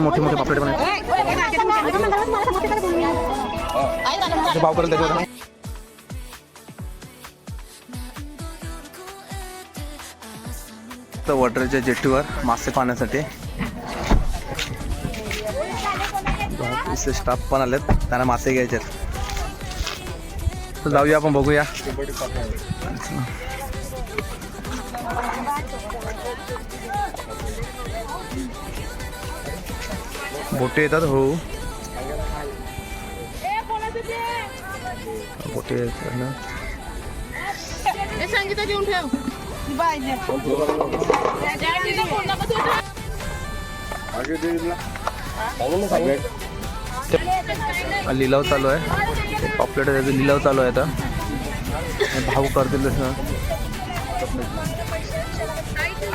मोठे मोठे पापलेट पण भाव करेल त्याच्यावर वॉटरच्या जेट्टीवर मासे पाहण्यासाठी. स्टाफ पण आलेत. त्यांना मासे घ्यायचे आहेत तर जाऊया आपण बघूया. बोटे येतात हो. बोटे येतात ना. सांगितलं देऊन ठेव. लिलाव चालू आहे. पॉपलेट त्याचा लिलाव चालू आहे आता. भाऊ करतील तसं.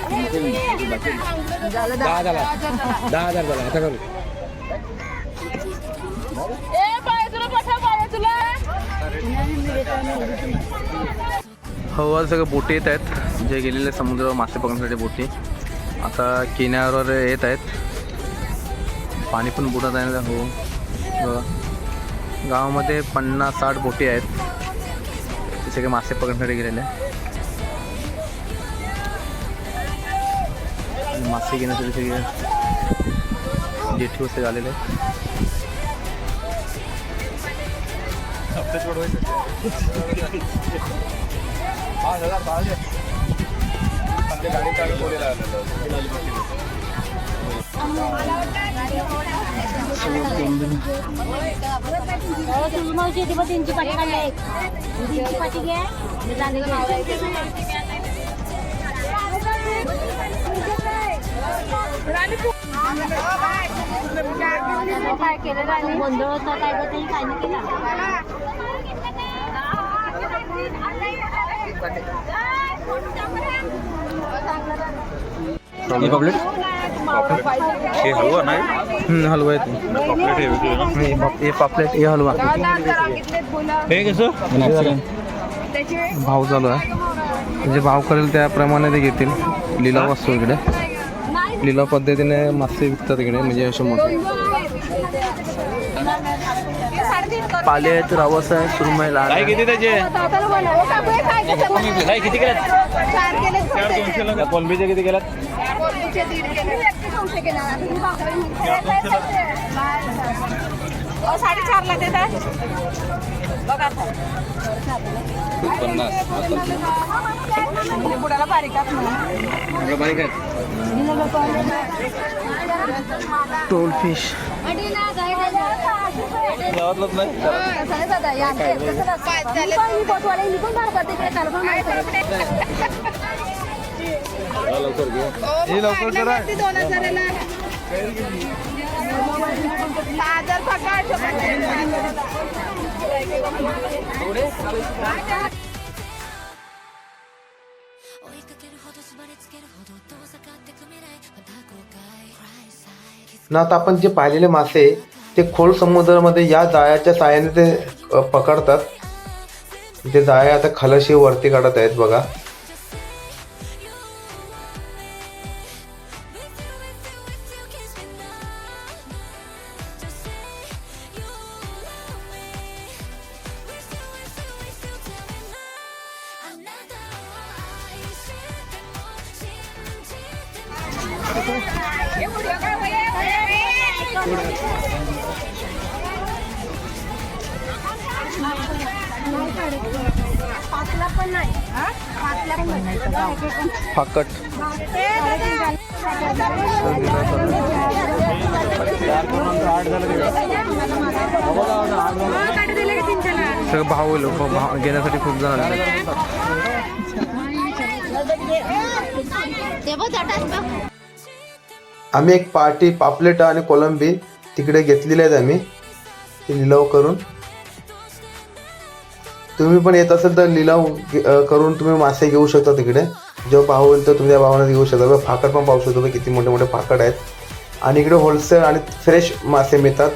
हो, दहा झाला दहा हजार झाला आता करू हवा सगळं बोटी येत आहेत. जे गेलेले समुद्रावर मासे पकडण्यासाठी बोटी. आता किनाऱ्यावर येत आहेत. पाणी पण बुडत आहे ना हो. गावामध्ये पन्नास साठ बोटी आहेत. ते सगळे मासे पकडण्यासाठी गेलेले आणि मासे घेण्यासाठी सगळे जेठी वस्ते झालेले आहेत तुझी मावशी येते बघ तीनची पाठी काढली तीनची पाठी घ्या काय केलं राणी गोंधळ होता काय तर त्यांनी काय नाही केला पब्लिक हे हलवा नाही हलवा आहे पॉपलेट हे वेगळं हे हे पापलेट हे हलवा हे कसं भाव चालू आहे म्हणजे भाव करेल त्याप्रमाणे ते घेतील लिलाव असतो इकडे लिलाव पद्धतीने मासे विकतात इकडे म्हणजे असे मोठे पाले आहेत रावस आहे आहे. किती त्याचे किती ला कोलंबीचे किती केल्यात कोलंबीचे दीड केले दोनशे केले साडेचारला देतात बघा आता. पन्नास बुडाला बारीक असणार बारीक आहेत टोल फिश गावातलंच नाही लवकर घे हे करा. दोन हजाराला आपण जे पाहिलेले मासे ते खोल समुद्रामध्ये या जाळ्याच्या साहाय्याने ते पकडतात. ते जाळे आता खलाशी वरती काढत आहेत बघा. फाकट. सगळं भाव होईल भाव घेण्यासाठी खूप जण आले. आम्ही एक पार्टी पापलेट आणि कोलंबी तिकडे घेतलेले आहेत आम्ही. ते लिलाव करून. तुम्ही पण येत असेल तर लिलाव घे- करून तुम्ही मासे घेऊ शकता तिकडे. जेव्हा भाव होईल तर तुमच्या भावानं घेऊ शकता. बघा, फाकड पण पाहू शकतो किती मोठे मोठे फाकड आहेत. आणि इकडे होलसेल आणि फ्रेश मासे मिळतात.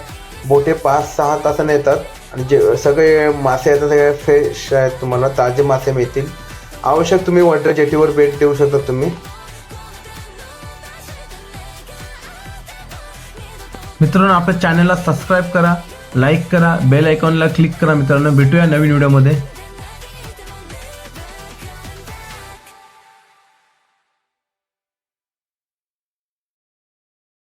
बोटे पाच सहा तासाने येतात. आणि जे सगळे मासे आहेत सगळे फ्रेश आहेत तुम्हाला. ताजे मासे मिळतील. आवश्यक तुम्ही वॉटर जेटीवर भेट देऊ शकता तुम्ही. मित्रांनो आपल्या चॅनलला सबस्क्राईब करा लाईक करा बेल आयकॉनला क्लिक करा मित्रांनो. भेटूया नवीन व्हिडिओमध्ये